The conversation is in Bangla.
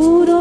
পুরো